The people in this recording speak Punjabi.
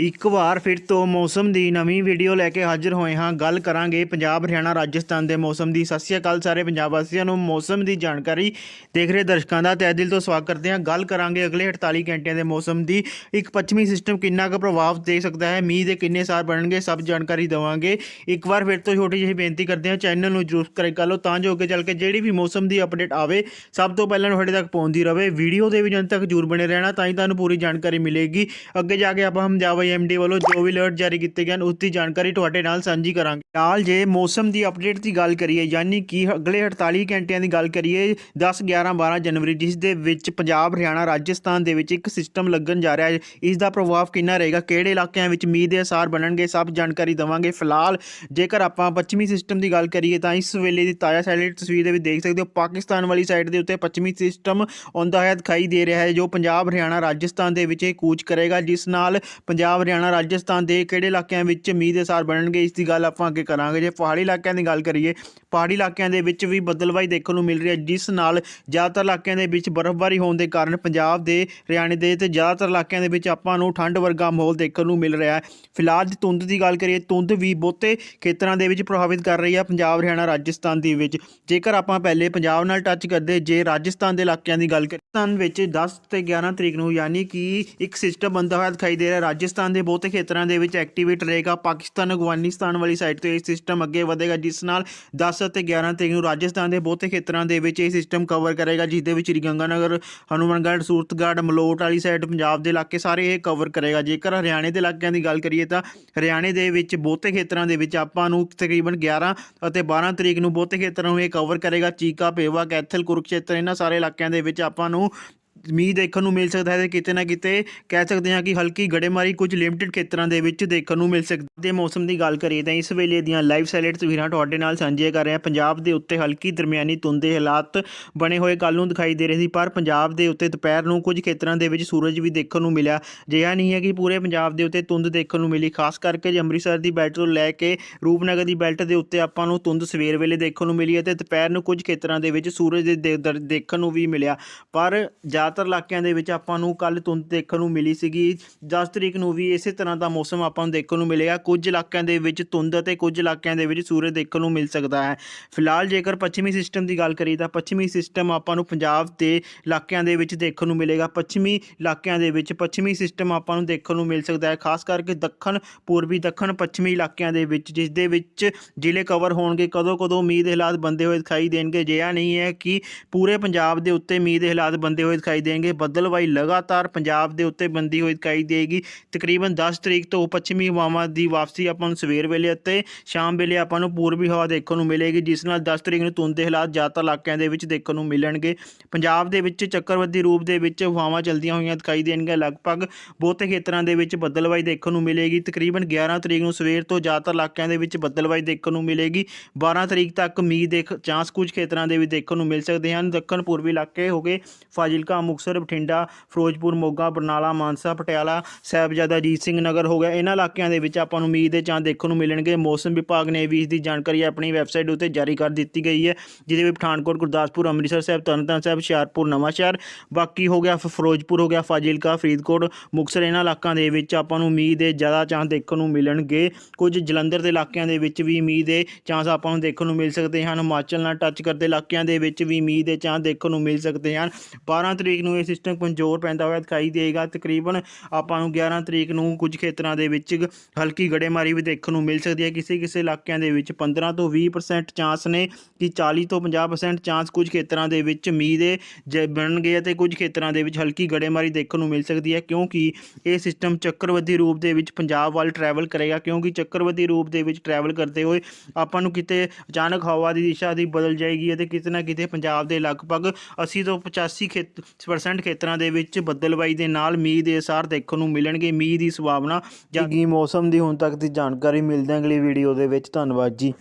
ਇੱਕ ਵਾਰ ਫਿਰ ਤੋਂ ਮੌਸਮ ਦੀ ਨਵੀਂ ਵੀਡੀਓ ਲੈ ਕੇ ਹਾਜ਼ਰ ਹੋਏ ਹਾਂ। ਗੱਲ ਕਰਾਂਗੇ ਪੰਜਾਬ, ਹਰਿਆਣਾ, ਰਾਜਸਥਾਨ ਦੇ ਮੌਸਮ ਦੀ। ਸਤਿ ਸ਼੍ਰੀ ਅਕਾਲ ਸਾਰੇ ਪੰਜਾਬ ਵਾਸੀਆਂ ਨੂੰ। ਮੌਸਮ ਦੀ ਜਾਣਕਾਰੀ ਦੇਖ ਰਹੇ ਦਰਸ਼ਕਾਂ ਦਾ ਤਹਿ ਦਿਲ ਤੋਂ ਸਵਾਗਤ ਕਰਦੇ ਹਾਂ। ਗੱਲ ਕਰਾਂਗੇ ਅਗਲੇ 48 ਘੰਟਿਆਂ ਦੇ ਮੌਸਮ ਦੀ। ਇੱਕ ਪੱਛਮੀ ਸਿਸਟਮ ਕਿੰਨਾ ਕੁ ਪ੍ਰਭਾਵ ਦੇ ਸਕਦਾ ਹੈ? ਮੀਂਹ ਦੇ ਕਿੰਨੇ ਸਾਰ ਬਣਨਗੇ? ਸਭ ਜਾਣਕਾਰੀ ਦੇਵਾਂਗੇ। ਇੱਕ ਵਾਰ ਫਿਰ ਤੋਂ ਛੋਟੀ ਜਿਹੀ ਬੇਨਤੀ ਕਰਦੇ ਹਾਂ। ਚੈਨਲ ਨੂੰ ਜਰੂਰ ਕਰੇ ਕਰ ਲਓ ਤਾਂ ਜੋ ਅੱਗੇ ਚੱਲ ਕੇ ਜਿਹੜੀ ਵੀ ਮੌਸਮ ਦੀ ਅਪਡੇਟ ਆਵੇ, ਸਭ ਤੋਂ ਪਹਿਲਾਂ ਤੁਹਾਡੇ ਤੱਕ ਪਹੁੰਚਦੀ ਰਹੇ ਵੀਡੀਓ ਦੇ ਵੀ ਅੰਤ ਤੱਕ ਜਰੂਰ ਬਣੇ ਰਹਿਣਾ, ਤਾਂ ਹੀ ਤੁਹਾਨੂੰ ਪੂਰੀ ਜਾਣਕਾਰੀ ਮਿਲੇਗੀ। ਅੱਗੇ ਜਾ ਕੇ ਆਪਾਂ ਹਮਜ਼ਾਵ ਐਮਡੀ ਵੱਲੋਂ ਜੋ ਵੀ ਅਲਰਟ ਜਾਰੀ ਕੀਤੇ ਗਏ ਹਨ, ਉਸ ਦੀ ਜਾਣਕਾਰੀ ਤੁਹਾਡੇ ਨਾਲ ਸਾਂਝੀ ਕਰਾਂਗੇ। ਨਾਲ ਜੇ ਮੌਸਮ ਦੀ ਅਪਡੇਟ ਦੀ ਗੱਲ ਕਰੀਏ, ਯਾਨੀ ਕਿ ਅਗਲੇ 48 ਘੰਟਿਆਂ ਦੀ ਗੱਲ ਕਰੀਏ 10 11 12 ਜਨਵਰੀ, ਜਿਸ ਦੇ ਵਿੱਚ ਪੰਜਾਬ, ਹਰਿਆਣਾ, ਰਾਜਸਥਾਨ ਦੇ ਵਿੱਚ ਇੱਕ ਸਿਸਟਮ ਲੱਗਣ ਜਾ ਰਿਹਾ ਹੈ, ਇਸ ਦਾ ਪ੍ਰਭਾਵ ਕਿੰਨਾ ਰਹੇਗਾ, ਕਿਹੜੇ ਇਲਾਕਿਆਂ ਵਿੱਚ ਮੀਂਹ ਦੇ ਅਸਾਰ ਬਣਨਗੇ, ਸਭ ਜਾਣਕਾਰੀ ਦਵਾਂਗੇ। ਫਿਲਹਾਲ ਜੇਕਰ ਆਪਾਂ ਪੱਛਮੀ ਸਿਸਟਮ ਦੀ ਗੱਲ ਕਰੀਏ, ਤਾਂ ਇਸ ਵੇਲੇ ਦੀ ਤਾਜ਼ਾ ਸੈਟੇਲਾਈਟ ਤਸਵੀਰ ਦੇ ਵਿੱਚ ਦੇਖ ਸਕਦੇ ਹੋ, ਪਾਕਿਸਤਾਨ ਵਾਲੀ ਸਾਈਡ ਦੇ ਉੱਤੇ ਪੱਛਮੀ ਸਿਸਟਮ ਆਉਂਦਾ ਹੈ ਦਿਖਾਈ ਦੇ ਰਿਹਾ ਹੈ, ਜੋ ਪੰਜਾਬ, ਹਰਿਆਣਾ, ਰਾਜਸਥਾਨ ਦੇ ਵਿੱਚ ਕੂਚ ਕਰੇਗਾ, ਜਿਸ ਨਾਲ ਪੰਜਾਬ ਪੰਜਾਬ, ਹਰਿਆਣਾ, ਰਾਜਸਥਾਨ ਦੇ ਕਿਹੜੇ ਇਲਾਕਿਆਂ ਵਿੱਚ ਮੀਂਹ ਦੇ ਸਾਰ ਬਣਨਗੇ? ਇਸ ਦੀ ਗੱਲ ਆਪਾਂ ਅੱਗੇ ਕਰਾਂਗੇ। ਜੇ ਪਹਾੜੀ ਇਲਾਕਿਆਂ ਦੀ ਗੱਲ ਕਰੀਏ, ਪਹਾੜੀ ਇਲਾਕਿਆਂ ਦੇ ਵਿੱਚ ਵੀ ਬਦਲਵਾਈ ਦੇਖਣ ਨੂੰ ਮਿਲ ਰਹੀ ਹੈ, ਜਿਸ ਨਾਲ ਜ਼ਿਆਦਾਤਰ ਇਲਾਕਿਆਂ ਦੇ ਵਿੱਚ ਬਰਫ਼ਬਾਰੀ ਹੋਣ ਦੇ ਕਾਰਨ ਪੰਜਾਬ ਦੇ ਹਰਿਆਣੇ ਦੇ ਤੇ ਜ਼ਿਆਦਾਤਰ ਇਲਾਕਿਆਂ ਦੇ ਵਿੱਚ ਆਪਾਂ ਨੂੰ ਠੰਡ ਵਰਗਾ ਮਾਹੌਲ ਦੇਖਣ ਨੂੰ ਮਿਲ ਰਿਹਾ ਹੈ। ਫਿਲਹਾਲ ਜੇ ਧੁੰਦ ਦੀ ਗੱਲ ਕਰੀਏ, ਧੁੰਦ ਵੀ ਬਹੁਤੇ ਖੇਤਰਾਂ ਦੇ ਵਿੱਚ ਪ੍ਰਭਾਵਿਤ ਕਰ ਰਹੀ ਹੈ, ਪੰਜਾਬ, ਹਰਿਆਣਾ, ਰਾਜਸਥਾਨ ਦੇ ਵਿੱਚ। ਜੇਕਰ ਆਪਾਂ ਪਹਿਲੇ ਪੰਜਾਬ ਨਾਲ ਟੱਚ ਕਰਦੇ, ਜੇ ਰਾਜਸਥਾਨ ਦੇ ਇਲਾਕਿਆਂ ਦੀ ਗੱਲ ਕਰੀਏ ਰਾਜਸਥਾਨ ਵਿੱਚ 10 ਤੇ 11 ਤਰੀਕ ਨੂੰ ਯਾਨੀ ਕਿ ਇੱਕ ਸਿਸਟਮ ਬੰਦਾ ਹੋਇਆ ਦਿਖਾਈ ਦੇ ਰਿਹਾ। ਰਾਜਸਥਾਨ ਦੇ ਬਹੁਤੇ ਖੇਤਰਾਂ ਦੇ ਵਿੱਚ ਐਕਟੀਵੇਟ ਰਹੇਗਾ। ਪਾਕਿਸਤਾਨ, ਅਫਗਾਨਿਸਤਾਨ ਵਾਲੀ ਸਾਈਡ ਤੋਂ ਇਹ ਸਿਸਟਮ ਅੱਗੇ ਵਧੇਗਾ, ਜਿਸ ਨਾਲ 10 ਅਤੇ 11 ਤਰੀਕ ਨੂੰ ਰਾਜਸਥਾਨ ਦੇ ਬਹੁਤੇ ਖੇਤਰਾਂ ਦੇ ਵਿੱਚ ਇਹ ਸਿਸਟਮ ਕਵਰ ਕਰੇਗਾ ਜਿਸ ਦੇ ਵਿੱਚ ਸ੍ਰੀ ਗੰਗਾਨਗਰ, ਹਨੂਮਾਨਗੜ੍ਹ, ਸੂਰਤਗੜ੍ਹ, ਮਲੋਟ ਵਾਲੀ ਸਾਈਡ ਪੰਜਾਬ ਦੇ ਇਲਾਕੇ ਸਾਰੇ ਇਹ ਕਵਰ ਕਰੇਗਾ। ਜੇਕਰ ਹਰਿਆਣੇ ਦੇ ਇਲਾਕਿਆਂ ਦੀ ਗੱਲ ਕਰੀਏ ਤਾਂ ਹਰਿਆਣੇ ਦੇ ਵਿੱਚ ਬਹੁਤੇ ਖੇਤਰਾਂ ਦੇ ਵਿੱਚ ਆਪਾਂ ਨੂੰ ਤਕਰੀਬਨ 11 ਅਤੇ 12 ਤਰੀਕ ਨੂੰ ਬਹੁਤੇ ਖੇਤਰਾਂ ਨੂੰ ਇਹ ਕਵਰ ਕਰੇਗਾ। ਚੀਕਾ, ਪੇਵਾ, ਕੈਥਲ, ਕੁਰੂਕਸ਼ੇਤਰ, ਇਹਨਾਂ ਸਾਰੇ ਇਲਾਕਿਆਂ ਦੇ ਵਿੱਚ ਆਪਾਂ ਨੂੰ temps ਮੀਂਹ ਦੇਖਣ ਨੂੰ ਮਿਲ ਸਕਦਾ ਹੈ ਤੇ ਕਿਤੇ ਨਾ ਕਿਤੇ ਕਹਿ ਸਕਦੇ ਹਾਂ ਕਿ ਹਲਕੀ ਗੜੇਮਾਰੀ ਕੁਝ ਲਿਮਟਿਡ ਖੇਤਰਾਂ ਦੇ ਵਿੱਚ ਦੇਖਣ ਨੂੰ ਮਿਲ ਸਕਦੀ ਦੇ ਮੌਸਮ ਦੀ ਗੱਲ ਕਰੀਏ ਤਾਂ ਇਸ ਵੇਲੇ ਦੀਆਂ ਲਾਈਵ ਸੈਲੇਟ ਤਸਵੀਰਾਂ ਤੁਹਾਡੇ ਨਾਲ ਸਾਂਝੀਆਂ ਕਰ ਰਹੇ ਹਾਂ। ਪੰਜਾਬ ਦੇ ਉੱਤੇ ਹਲਕੀ ਦਰਮਿਆਨੀ ਧੁੰਦ ਦੇ ਹਾਲਾਤ ਬਣੇ ਹੋਏ ਕੱਲ ਨੂੰ ਦਿਖਾਈ ਦੇ ਰਹੇ ਸੀ, ਪਰ ਪੰਜਾਬ ਦੇ ਉੱਤੇ ਦੁਪਹਿਰ ਨੂੰ ਕੁਝ ਖੇਤਰਾਂ ਦੇ ਵਿੱਚ ਸੂਰਜ ਵੀ ਦੇਖਣ ਨੂੰ ਮਿਲਿਆ। ਜਿਹਾ ਨਹੀਂ ਹੈ ਕਿ ਪੂਰੇ ਪੰਜਾਬ ਦੇ ਉੱਤੇ ਧੁੰਦ ਦੇਖਣ ਨੂੰ ਮਿਲੀ। ਖਾਸ ਕਰਕੇ ਜੇ ਅੰਮ੍ਰਿਤਸਰ ਦੀ ਬੈਲਟ ਤੋਂ ਲੈ ਕੇ ਰੂਪਨਗਰ ਦੀ ਬੈਲਟ ਦੇ ਉੱਤੇ ਆਪਾਂ ਨੂੰ ਧੁੰਦ ਸਵੇਰ ਵੇਲੇ ਦੇਖਣ ਨੂੰ ਮਿਲੀ ਅਤੇ ਦੁਪਹਿਰ ਨੂੰ ਕੁਝ ਖੇਤਰਾਂ ਦੇ ਵਿੱਚ ਸੂਰਜ ਦੇ ਦੇ- ਦਰ- ਦੇਖਣ ਨੂੰ ਵੀ ਮਿਲਿਆ। ਪਰ ਜ਼ਿਆਦਾਤਰ ਇਲਾਕਿਆਂ ਦੇ ਵਿੱਚ ਆਪਾਂ ਨੂੰ ਕੱਲ ਧੁੰਦ ਦੇਖਣ ਨੂੰ ਮਿਲੀ ਸੀਗੀ। 10 ਤਰੀਕ ਨੂੰ ਵੀ ਇਸੇ ਤਰ੍ਹਾਂ ਦਾ ਮੌਸਮ ਆਪਾਂ ਨੂੰ ਦੇਖਣ ਨੂੰ ਮਿਲੇਗਾ ਕੁਝ ਇਲਾਕਿਆਂ ਦੇ ਵਿੱਚ ਧੁੰਦ ਅਤੇ ਕੁਝ ਇਲਾਕਿਆਂ ਦੇ ਵਿੱਚ ਸੂਰਜ ਦੇਖਣ ਨੂੰ ਮਿਲ ਸਕਦਾ ਹੈ। ਫਿਲਹਾਲ ਜੇਕਰ ਪੱਛਮੀ ਸਿਸਟਮ ਦੀ ਗੱਲ ਕਰੀਏ ਤਾਂ ਪੱਛਮੀ ਸਿਸਟਮ ਆਪਾਂ ਨੂੰ ਪੰਜਾਬ ਦੇ ਇਲਾਕਿਆਂ ਦੇ ਵਿੱਚ ਦੇਖਣ ਨੂੰ ਮਿਲੇਗਾ। ਪੱਛਮੀ ਇਲਾਕਿਆਂ ਦੇ ਵਿੱਚ ਪੱਛਮੀ ਸਿਸਟਮ ਆਪਾਂ ਨੂੰ ਦੇਖਣ ਨੂੰ ਮਿਲ ਸਕਦਾ ਹੈ। ਖਾਸ ਕਰਕੇ ਦੱਖਣ, ਪੂਰਬੀ ਦੱਖਣ, ਪੱਛਮੀ ਇਲਾਕਿਆਂ ਦੇ ਵਿੱਚ ਜਿਸ ਦੇ ਵਿੱਚ ਜ਼ਿਲ੍ਹੇ ਕਵਰ ਹੋਣਗੇ। ਕਦੋਂ ਕਦੋਂ ਮੀਂਹ ਦੇ ਹਾਲਾਤ ਬੰਦੇ ਹੋਏ ਦਿਖਾਈ ਦੇਣਗੇ। ਜਿਹਾ ਨਹੀਂ ਹੈ ਕਿ ਪੂਰੇ ਪੰਜਾਬ ਦੇ ਉੱਤੇ ਮੀਂਹ ਦੇ ਹਾਲਾਤ ਬੰਦੇ ਹੋਏ ਦਿਖਾਈ ਦੇਣਗੇ। ਬੱਦਲਵਾਈ ਲਗਾਤਾਰ ਪੰਜਾਬ ਦੇ ਉੱਤੇ ਬੰਦੀ ਹੋਈ ਦਿਖਾਈ ਦੇਗੀ। ਤਕਰੀਬਨ 10 ਤਰੀਕ ਤੋਂ ਪੱਛਮੀ ਹਵਾਵਾਂ ਦੀ ਵਾਪਸੀ ਆਪਾਂ ਨੂੰ ਸਵੇਰ ਵੇਲੇ ਅਤੇ ਸ਼ਾਮ ਵੇਲੇ ਆਪਾਂ ਨੂੰ ਪੂਰਬੀ ਹਵਾ ਦੇਖਣ ਨੂੰ ਮਿਲੇਗੀ, ਜਿਸ ਨਾਲ 10 ਤਰੀਕ ਨੂੰ ਧੁੰਦ ਦੇ ਹਾਲਾਤ ਜ਼ਿਆਦਾਤਰ ਇਲਾਕਿਆਂ ਦੇ ਵਿੱਚ ਦੇਖਣ ਨੂੰ ਮਿਲਣਗੇ। ਪੰਜਾਬ ਦੇ ਵਿੱਚ ਚੱਕਰਵਰਤੀ ਰੂਪ ਦੇ ਵਿੱਚ ਹਵਾਵਾਂ ਚਲਦੀਆਂ ਹੋਈਆਂ ਦਿਖਾਈ ਦੇਣਗੀਆਂ। ਲਗਭਗ ਬਹੁਤੇ ਖੇਤਰਾਂ ਦੇ ਵਿੱਚ ਬੱਦਲਵਾਈ ਦੇਖਣ ਨੂੰ ਮਿਲੇਗੀ। ਤਕਰੀਬਨ 11 ਤਰੀਕ ਨੂੰ ਸਵੇਰ ਤੋਂ ਜ਼ਿਆਦਾਤਰ ਇਲਾਕਿਆਂ ਦੇ ਵਿੱਚ ਬੱਦਲਵਾਈ ਦੇਖਣ ਨੂੰ ਮਿਲੇਗੀ। 12 ਤਰੀਕ ਤੱਕ ਮੀਂਹ ਦੇ ਖ- ਚਾਂਸ ਕੁਝ ਖੇਤਰਾਂ ਦੇ ਵਿੱਚ ਦੇਖਣ ਨੂੰ ਮਿਲ ਸਕਦੇ ਹਨ। ਦੱਖਣ ਪੂਰਬੀ ਇਲਾਕੇ ਹੋ ਗਏ ਫਾਜ਼ਿਲਕਾ ਮੁਕਤਸਰ, ਬਠਿੰਡਾ, ਫਿਰੋਜ਼ਪੁਰ, ਮੋਗਾ, ਬਰਨਾਲਾ, ਮਾਨਸਾ, ਪਟਿਆਲਾ, ਸਾਹਿਬਜ਼ਾਦਾ ਅਜੀਤ ਸਿੰਘ ਨਗਰ ਹੋ ਗਿਆ। ਇਹਨਾਂ ਇਲਾਕਿਆਂ ਦੇ ਵਿੱਚ ਆਪਾਂ ਨੂੰ ਮੀਂਹ ਦੇ ਚਾਂਸ ਦੇਖਣ ਨੂੰ ਮਿਲਣਗੇ। ਮੌਸਮ ਵਿਭਾਗ ਨੇ ਵੀ ਇਸ ਦੀ ਜਾਣਕਾਰੀ ਆਪਣੀ ਵੈਬਸਾਈਟ ਉੱਤੇ ਜਾਰੀ ਕਰ ਦਿੱਤੀ ਗਈ ਹੈ, ਜਿਹਦੇ ਵਿੱਚ ਪਠਾਨਕੋਟ, ਗੁਰਦਾਸਪੁਰ, ਅੰਮ੍ਰਿਤਸਰ ਸਾਹਿਬ, ਤਰਨਤਾਰਨ ਸਾਹਿਬ, ਹੁਸ਼ਿਆਰਪੁਰ, ਨਵਾਂਸ਼ਹਿਰ, ਬਾਕੀ ਹੋ ਗਿਆ ਫਿਰੋਜ਼ਪੁਰ ਹੋ ਗਿਆ, ਫਾਜ਼ਿਲਕਾ, ਫਰੀਦਕੋਟ, ਮੁਕਤਸਰ। ਇਹਨਾਂ ਇਲਾਕਿਆਂ ਦੇ ਵਿੱਚ ਆਪਾਂ ਨੂੰ ਮੀਂਹ ਦੇ ਜ਼ਿਆਦਾ ਚਾਂਸ ਦੇਖਣ ਨੂੰ ਮਿਲਣਗੇ। ਕੁਝ ਜਲੰਧਰ ਦੇ ਇਲਾਕਿਆਂ ਦੇ ਵਿੱਚ ਵੀ ਮੀਂਹ ਦੇ ਚਾਂਸ ਆਪਾਂ ਨੂੰ ਦੇਖਣ ਨੂੰ ਮਿਲ ਸਕਦੇ ਹਨ। ਹਿਮਾਚਲ ਨਾਲ ਟੱਚ ਕਰਦੇ ਇਲਾਕਿਆਂ ਦੇ ਵਿੱਚ ਵੀ ਮੀਂਹ ਦੇ ਚਾਂਸ ਦੇਖਣ ਨੂੰ ਮਿਲ ਸਕਦੇ ਹਨ। 12 ਤਰੀਕ ਨੂੰ ਇਹ ਸਿਸਟਮ ਕਮਜ਼ੋਰ ਪੈਂਦਾ ਹੋਇਆ ਦਿਖਾਈ ਦੇਗਾ। ਤਕਰੀਬਨ ਆਪਾਂ ਨੂੰ 11 ਤਰੀਕ ਨੂੰ ਕੁਝ ਖੇਤਰਾਂ ਦੇ ਵਿੱਚ ਹਲਕੀ ਗੜੇਮਾਰੀ ਵੀ ਦੇਖਣ ਨੂੰ ਮਿਲ ਸਕਦੀ ਹੈ। ਕਿਸੇ ਕਿਸੇ ਇਲਾਕਿਆਂ ਦੇ ਵਿੱਚ 15 ਤੋਂ 20% ਚਾਂਸ ਨੇ ਕਿ 40 ਤੋਂ 50% ਚਾਂਸ ਕੁਝ ਖੇਤਰਾਂ ਦੇ ਵਿੱਚ ਮੀਂਹ ਦੇ ਜ- ਬਣਨਗੇ ਅਤੇ ਕੁਝ ਖੇਤਰਾਂ ਦੇ ਵਿੱਚ ਹਲਕੀ ਗੜੇਮਾਰੀ ਦੇਖਣ ਨੂੰ ਮਿਲ ਸਕਦੀ ਹੈ। ਕਿਉਂਕਿ ਇਹ ਸਿਸਟਮ ਚੱਕਰਵਾਦੀ ਰੂਪ ਦੇ ਵਿੱਚ ਪੰਜਾਬ ਵੱਲ ਟਰੈਵਲ ਕਰੇਗਾ। ਕਿਉਂਕਿ ਚੱਕਰਵਾਦੀ ਰੂਪ ਦੇ ਵਿੱਚ ਟਰੈਵਲ ਕਰਦੇ ਹੋਏ ਆਪਾਂ ਨੂੰ ਕਿਤੇ ਅਚਾਨਕ ਹਵਾ ਦੀ ਦਿਸ਼ਾ ਦੀ ਬਦਲ ਜਾਏਗੀ ਅਤੇ ਕਿਤੇ ਨਾ ਕਿਤੇ ਪੰਜਾਬ ਦੇ ਲਗਭਗ 80 ਤੋਂ 85 ਖੇਤ ਪਰਸੈਂਟ ਖੇਤਰਾਂ ਦੇ ਵਿੱਚ ਬੱਦਲਵਾਈ ਦੇ ਨਾਲ ਮੀਂਹ ਦੇ ਅਸਾਰ ਦੇਖਣ ਨੂੰ ਮਿਲਣਗੇ। ਮੀਂਹ ਦੀ ਸੰਭਾਵਨਾ ਜਾਂ ਕੀ ਮੌਸਮ ਦੀ ਹੁਣ ਤੱਕ ਦੀ ਜਾਣਕਾਰੀ ਮਿਲਦੇ ਹਾਂ ਅਗਲੀ ਵੀਡੀਓ ਦੇ ਵਿੱਚ। ਧੰਨਵਾਦ ਜੀ।